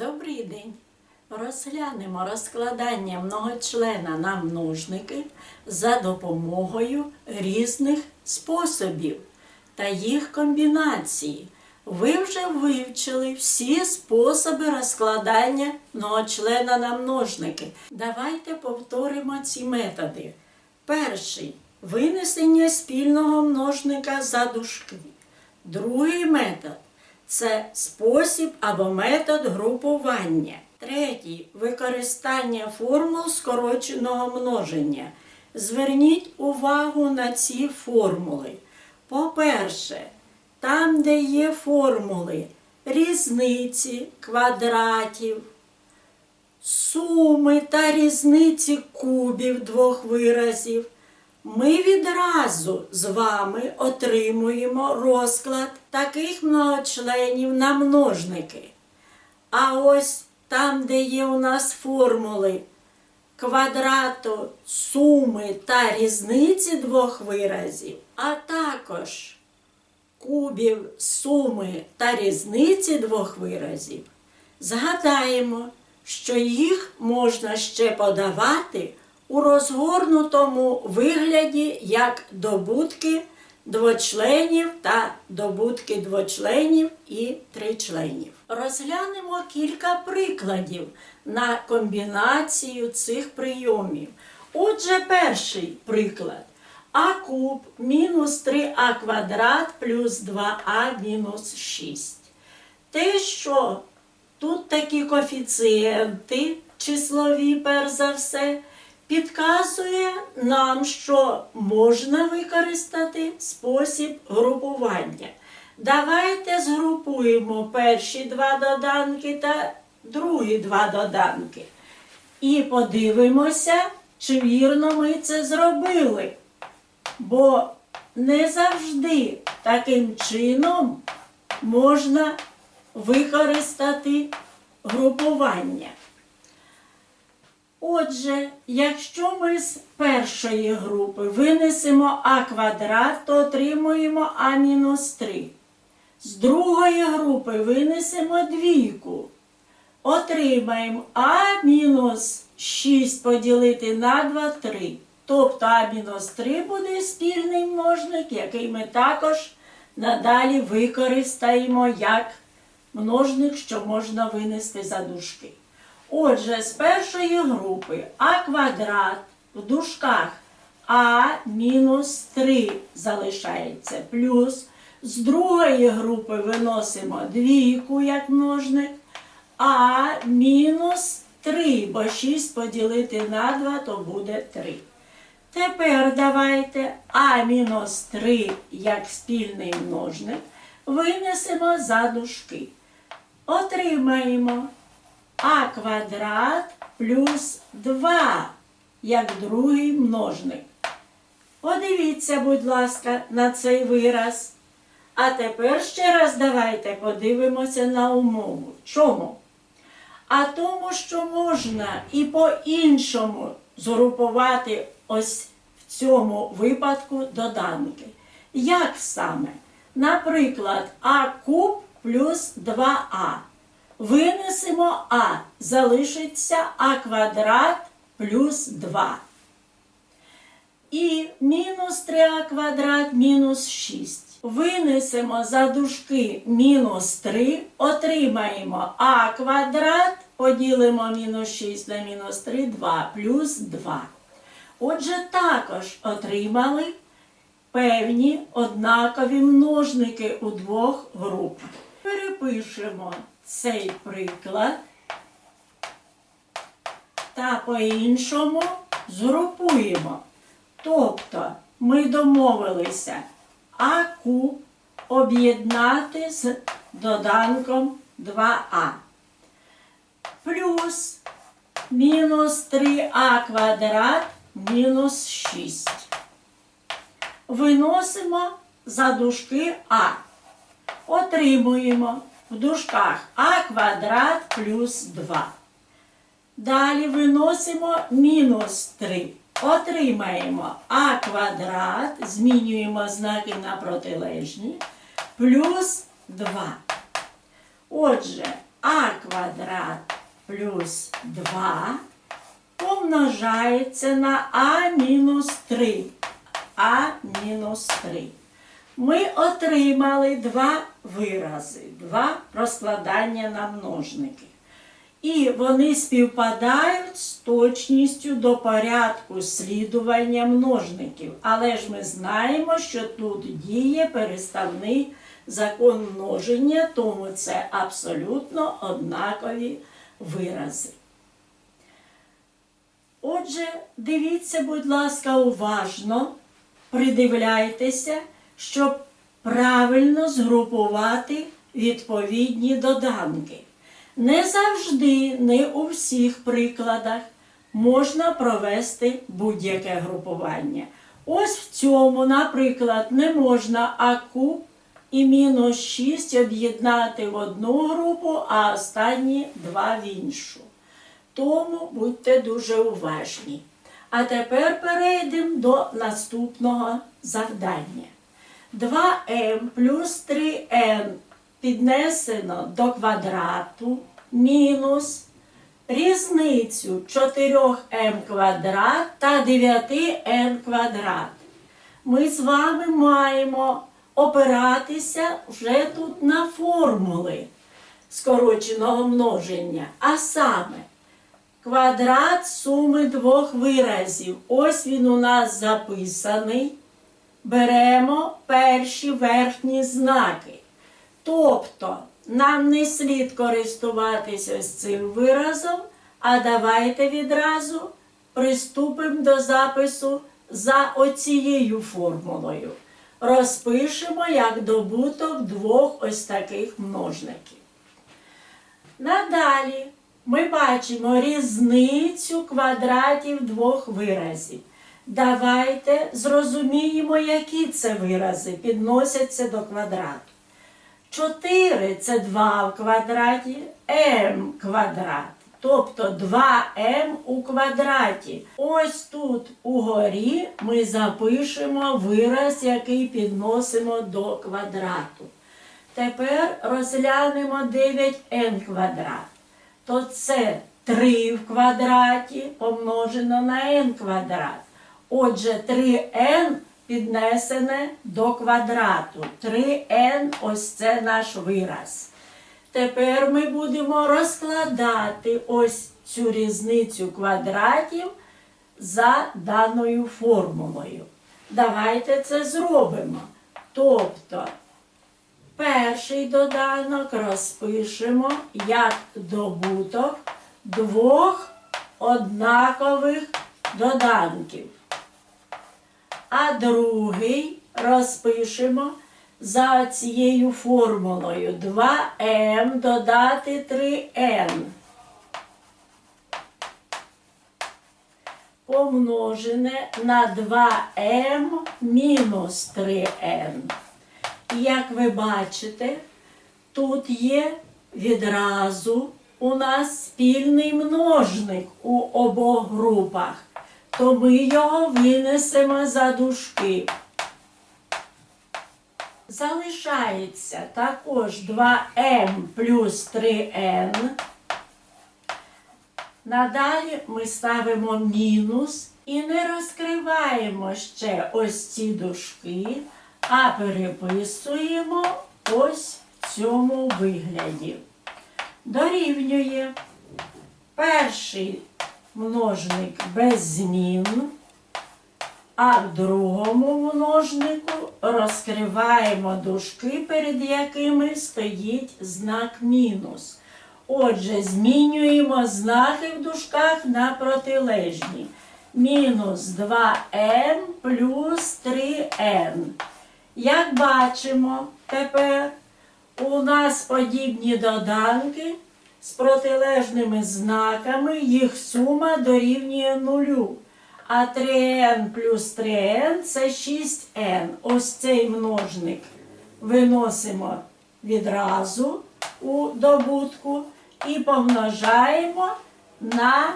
Добрий день! Розглянемо розкладання многочлена на множники за допомогою різних способів та їх комбінації. Ви вже вивчили всі способи розкладання многочлена на множники. Давайте повторимо ці методи. Перший винесення спільного множника за дужки. Другий метод це спосіб або метод групування. Третій використання формул скороченого множення. Зверніть увагу на ці формули. По-перше, там, де є формули різниці, квадратів, суми та різниці кубів двох виразів, ми відразу з вами отримуємо розклад таких многочленів на множники. А ось там, де є у нас формули квадрату, суми та різниці двох виразів, а також кубів, суми та різниці двох виразів, згадаємо, що їх можна ще подавати у розгорнутому вигляді як добутки двочленів та добутки двочленів і тричленів. Розглянемо кілька прикладів на комбінацію цих прийомів. Отже, перший приклад. А куб мінус 3а квадрат плюс 2а мінус 6. Те, що тут такі коефіцієнти числові, перш за все, підказує нам, що можна використати спосіб групування. Давайте згрупуємо перші два доданки та другі два доданки. І подивимося, чи вірно ми це зробили. Бо не завжди таким чином можна використати групування. Отже, якщо ми з першої групи винесемо а квадрат, то отримуємо а мінус 3. З другої групи винесемо двійку. Отримаємо а мінус 6 поділити на 2 3. Тобто а мінус 3 буде спільний множник, який ми також надалі використаємо як множник, що можна винести за дужки. Отже, з першої групи а квадрат в дужках а мінус 3 залишається плюс. З другої групи виносимо двійку як множник, а мінус 3, бо 6 поділити на 2, то буде 3. Тепер давайте а мінус 3 як спільний множник винесемо за дужки. Отримаємо а квадрат плюс 2 як другий множник. Подивіться, будь ласка, на цей вираз. А тепер ще раз давайте подивимося на умову. Чому? А тому, що можна і по-іншому згрупувати ось в цьому випадку доданки. Як саме? Наприклад, а куб плюс 2а. Винесемо а, залишиться а квадрат плюс 2. І мінус 3а квадрат мінус 6. Винесемо за дужки мінус 3, отримаємо а квадрат, поділимо мінус 6 на мінус 3, 2 плюс 2. Отже, також отримали певні однакові множники у двох групах. Перепишемо цей приклад та по-іншому згрупуємо. Тобто ми домовилися А куб об'єднати з доданком 2а. Плюс мінус 3а квадрат мінус 6. Виносимо за дужки А. Отримуємо в дужках а квадрат плюс 2. Далі виносимо мінус 3. Отримаємо а квадрат, змінюємо знаки на протилежні, плюс 2. Отже, а квадрат плюс 2 помножається на а мінус 3. А мінус 3. Ми отримали два вирази, два розкладання на множники. І вони співпадають з точністю до порядку слідування множників. Але ж ми знаємо, що тут діє переставний закон множення, тому це абсолютно однакові вирази. Отже, дивіться, будь ласка, уважно, придивляйтеся, щоб правильно згрупувати відповідні доданки. Не завжди, не у всіх прикладах можна провести будь-яке групування. Ось в цьому, наприклад, не можна а куб і мінус 6 об'єднати в одну групу, а останні два в іншу. Тому будьте дуже уважні. А тепер перейдемо до наступного завдання. 2m плюс 3n піднесено до квадрату мінус різницю 4m квадрат та 9n квадрат. Ми з вами маємо опиратися вже тут на формули скороченого множення, а саме квадрат суми двох виразів. Ось він у нас записаний. Беремо перші верхні знаки. Тобто нам не слід користуватися ось цим виразом, а давайте відразу приступимо до запису за оцією формулою. Розпишемо як добуток двох ось таких множників. Надалі ми бачимо різницю квадратів двох виразів. Давайте зрозуміємо, які це вирази підносяться до квадрату. 4 це 2 в квадраті, m квадрат. Тобто 2m у квадраті. Ось тут угорі ми запишемо вираз, який підносимо до квадрату. Тепер розглянемо 9n квадрат. То це 3 в квадраті помножено на n квадрат. Отже, 3n піднесене до квадрату. 3n ось це наш вираз. Тепер ми будемо розкладати ось цю різницю квадратів за даною формулою. Давайте це зробимо. Тобто, перший доданок розпишемо як добуток двох однакових доданків. А другий розпишемо за цією формулою 2m додати 3n. Помножене на 2m мінус 3n. І як ви бачите, тут є відразу у нас спільний множник у обох групах, то ми його винесемо за дужки. Залишається також 2m плюс 3n. Надалі ми ставимо мінус і не розкриваємо ще ось ці дужки, а переписуємо ось в цьому вигляді. Дорівнює перший множник без змін. А в другому множнику розкриваємо дужки, перед якими стоїть знак мінус. Отже, змінюємо знаки в дужках на протилежні. Мінус 2m плюс 3n. Як бачимо тепер, у нас подібні доданки з протилежними знаками, їх сума дорівнює нулю. А 3n плюс 3n це 6n. Ось цей множник виносимо відразу у добутку і помножаємо на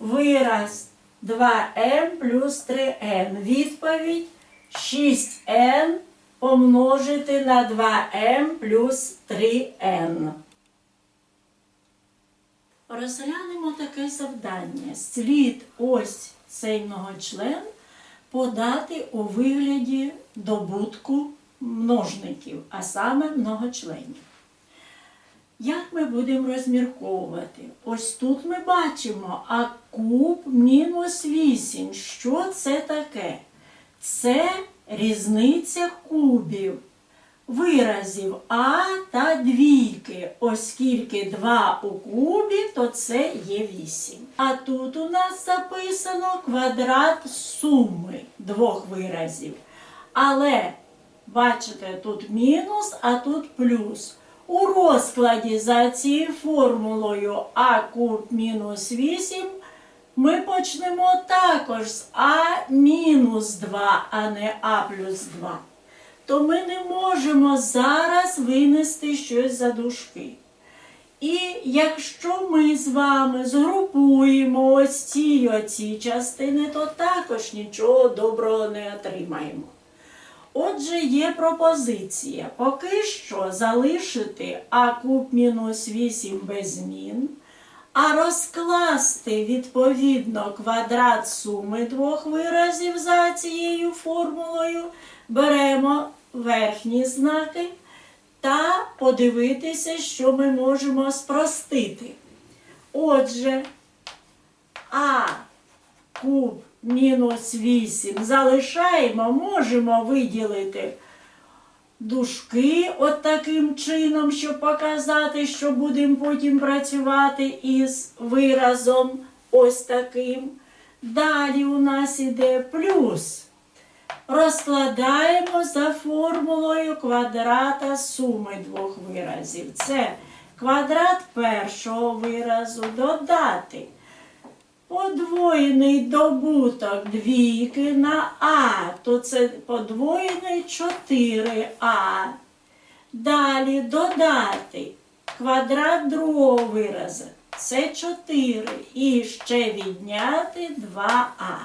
вираз 2m плюс 3n. Відповідь 6n помножити на 2m плюс 3n. Розглянемо таке завдання. Слід ось цей многочлен подати у вигляді добутку множників, а саме многочленів. Як ми будемо розмірковувати? Ось тут ми бачимо а куб мінус 8. Що це таке? Це різниця кубів виразів А та двійки. Оскільки 2 у кубі, то це є 8. А тут у нас записано квадрат суми двох виразів. Але, бачите, тут мінус, а тут плюс. У розкладі за цією формулою А куб мінус 8 ми почнемо також з А мінус 2, а не А плюс 2 то ми не можемо зараз винести щось за дужки. І якщо ми з вами згрупуємо ось ці оці частини, то також нічого доброго не отримаємо. Отже, є пропозиція поки що залишити а куб мінус 8 без змін, а розкласти відповідно квадрат суми двох виразів за цією формулою, беремо верхні знаки та подивитися, що ми можемо спростити. Отже, а куб мінус 8 залишаємо, можемо виділити дужки от таким чином, щоб показати, що будемо потім працювати із виразом ось таким. Далі у нас іде плюс. Розкладаємо за формулою квадрата суми двох виразів. Це квадрат першого виразу додати подвоєний добуток двійки на А, то це подвоєний 4А. Далі додати квадрат другого виразу. Це 4. І ще відняти 2А.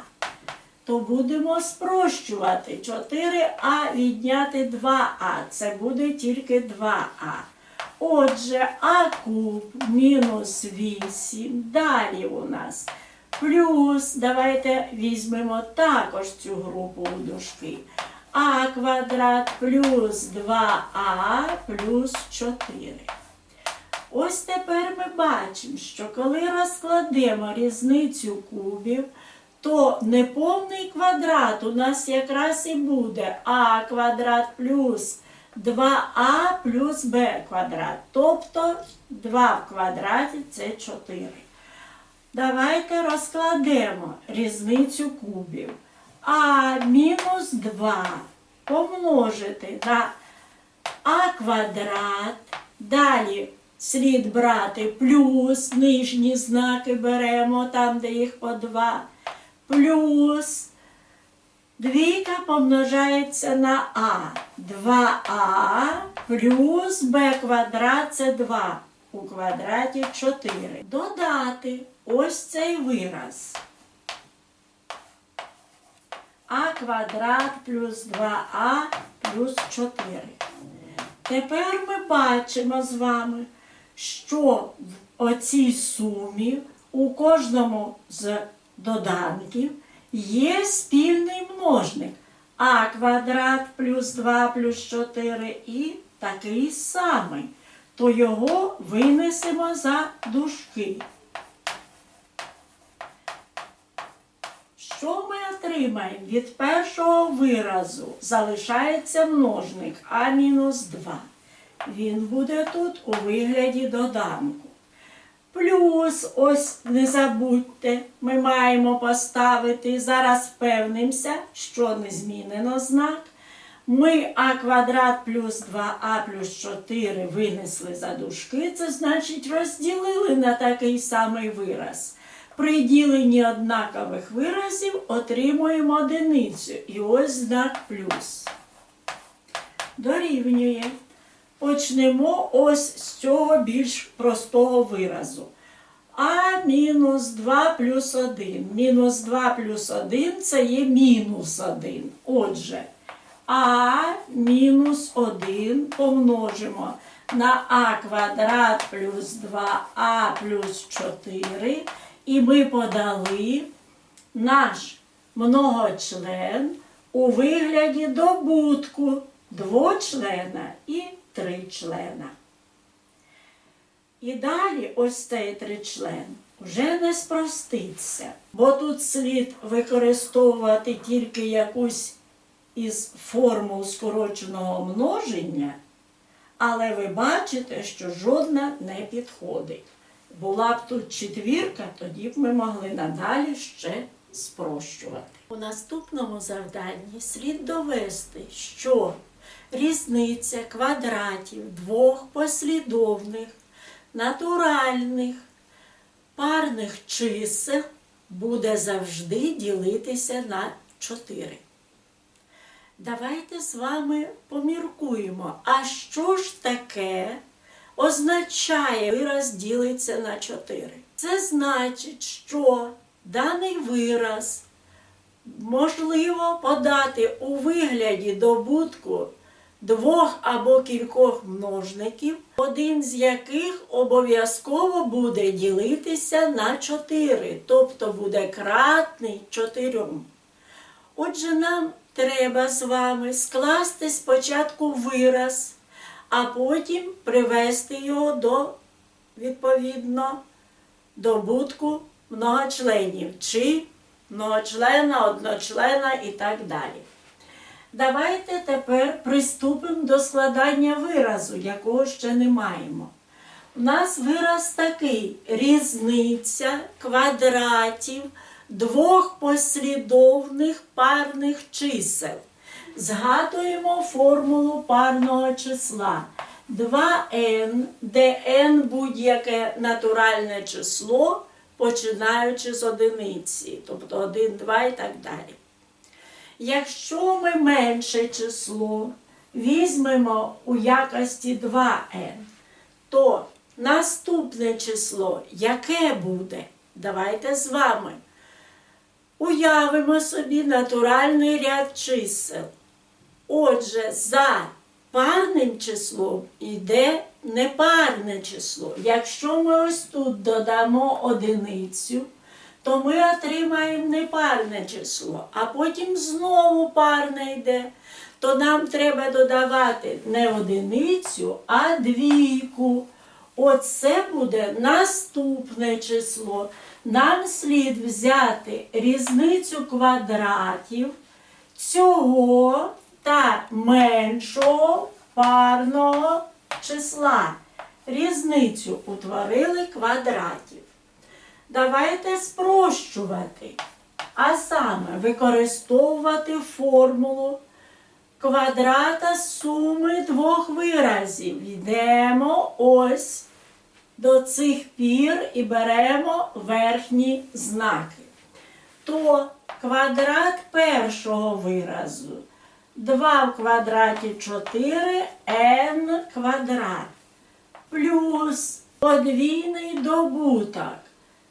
То будемо спрощувати. 4А відняти 2А. Це буде тільки 2А. Отже, А куб мінус 8. Далі у нас плюс, давайте візьмемо також цю групу у дужки. А квадрат плюс 2а плюс 4. Ось тепер ми бачимо, що коли розкладемо різницю кубів, то неповний квадрат у нас якраз і буде а квадрат плюс 2а плюс b квадрат. Тобто 2 в квадраті це 4. Давайте розкладемо різницю кубів. А мінус 2 помножити на а квадрат. Далі слід брати плюс, нижні знаки беремо там, де їх по 2. Плюс двійка помножається на А. 2А плюс Б квадрат це 2 у квадраті 4. Додати ось цей вираз. А квадрат плюс 2а плюс 4. Тепер ми бачимо з вами, що в оцій сумі у кожному з доданків є спільний множник. А квадрат плюс 2 плюс 4 і такий самий. То його винесемо за дужки. Що ми отримаємо? Від першого виразу залишається множник А мінус 2. Він буде тут у вигляді доданку. Плюс, ось не забудьте, ми маємо поставити, зараз впевнимося, що не змінено знак. Ми А квадрат плюс 2а плюс 4 винесли за дужки, це значить розділили на такий самий вираз. При діленні однакових виразів отримуємо одиницю. І ось знак плюс. Дорівнює. Почнемо ось з цього більш простого виразу. А мінус 2 плюс 1. Мінус 2 плюс 1 це є мінус 1. Отже, А мінус 1 помножимо на а квадрат плюс 2а плюс 4. І ми подали наш многочлен у вигляді добутку двочлена і тричлена. І далі ось цей тричлен вже не спроститься, бо тут слід використовувати тільки якусь із формул скороченого множення, але ви бачите, що жодна не підходить. Була б тут четвірка, тоді б ми могли надалі ще спрощувати. У наступному завданні слід довести, що різниця квадратів двох послідовних натуральних парних чисел буде завжди ділитися на 4. Давайте з вами поміркуємо, а що ж таке означає вираз ділиться на 4? Це значить, що даний вираз можливо подати у вигляді добутку двох або кількох множників, один з яких обов'язково буде ділитися на 4, тобто буде кратний 4. Отже, нам треба з вами скласти спочатку вираз, а потім привести його до відповідно добутку многочленів, чи многочлена, одночлена і так далі. Давайте тепер приступимо до складання виразу, якого ще не маємо. У нас вираз такий: різниця квадратів двох послідовних парних чисел. Згадуємо формулу парного числа. 2n, де n будь-яке натуральне число, починаючи з одиниці, тобто 1, 2 і так далі. Якщо ми менше число візьмемо у якості 2n, то наступне число яке буде? Давайте з вами уявимо собі натуральний ряд чисел. Отже, за парним числом йде непарне число. Якщо ми ось тут додамо одиницю, то ми отримаємо непарне число, а потім знову парне йде, то нам треба додавати не одиницю, а двійку. Оце буде наступне число. Нам слід взяти різницю квадратів цього та меншого парного числа. Різницю утворили квадратів. Давайте спрощувати, а саме використовувати формулу квадрата суми двох виразів. Йдемо ось до цих пір і беремо верхні знаки. То квадрат першого виразу 2 в квадраті 4 n квадрат плюс подвійний добуток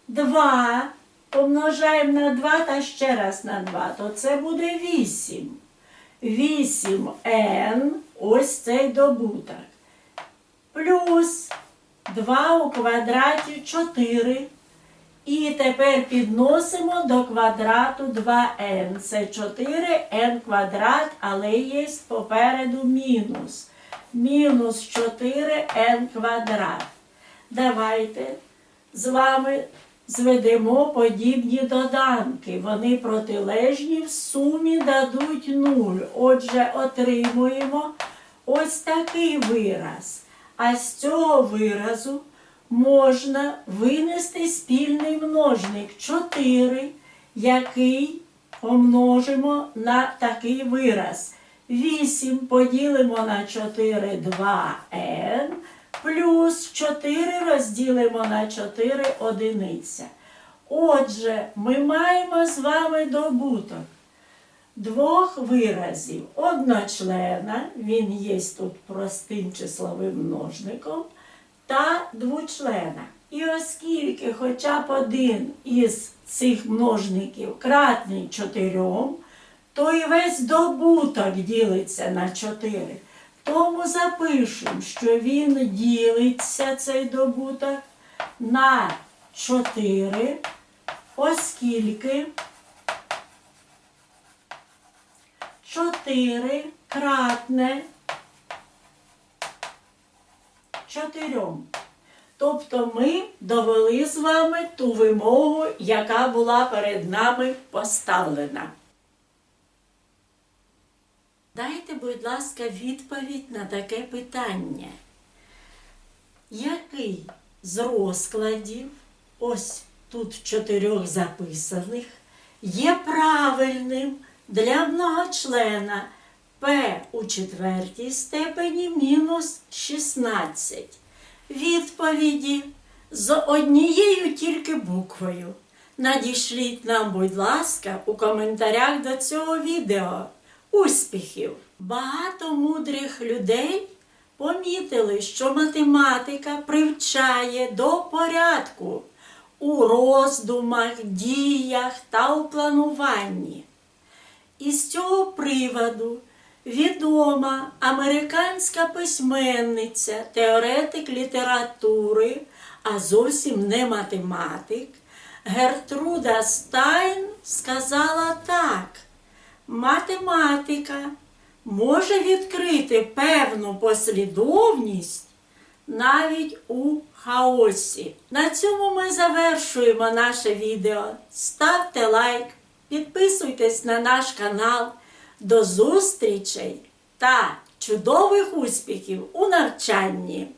2 помножаємо на 2 та ще раз на 2, то це буде 8. 8n, ось цей добуток. Плюс 2 у квадраті 4. І тепер підносимо до квадрату 2n. Це 4n квадрат, але є попереду мінус. Мінус 4n квадрат. Давайте з вами зведемо подібні доданки. Вони протилежні в сумі дадуть 0. Отже, отримуємо ось такий вираз. А з цього виразу можна винести спільний множник 4, який помножимо на такий вираз. 8 поділимо на 4 2n, плюс 4 розділимо на 4 одиниця. Отже, ми маємо з вами добуток двох виразів одночлена, він є тут простим числовим множником, та двочлена. І оскільки хоча б один із цих множників кратний чотирьом, то і весь добуток ділиться на 4. Тому запишемо, що він ділиться цей добуток на 4, оскільки 4 кратне 4. Тобто ми довели з вами ту вимогу, яка була перед нами поставлена. Дайте, будь ласка, відповідь на таке питання. Який з розкладів, ось тут чотирьох записаних, є правильним для многочлена P у четвертій степені мінус 16? Відповіді з однією тільки буквою. Надішліть нам, будь ласка, у коментарях до цього відео. Успіхів! Багато мудрих людей помітили, що математика привчає до порядку у роздумах, діях та у плануванні. Із цього приводу відома американська письменниця, теоретик літератури, а зовсім не математик, Гертруда Стайн сказала так: математика може відкрити певну послідовність навіть у хаосі. На цьому ми завершуємо наше відео. Ставте лайк, підписуйтесь на наш канал. До зустрічей та чудових успіхів у навчанні!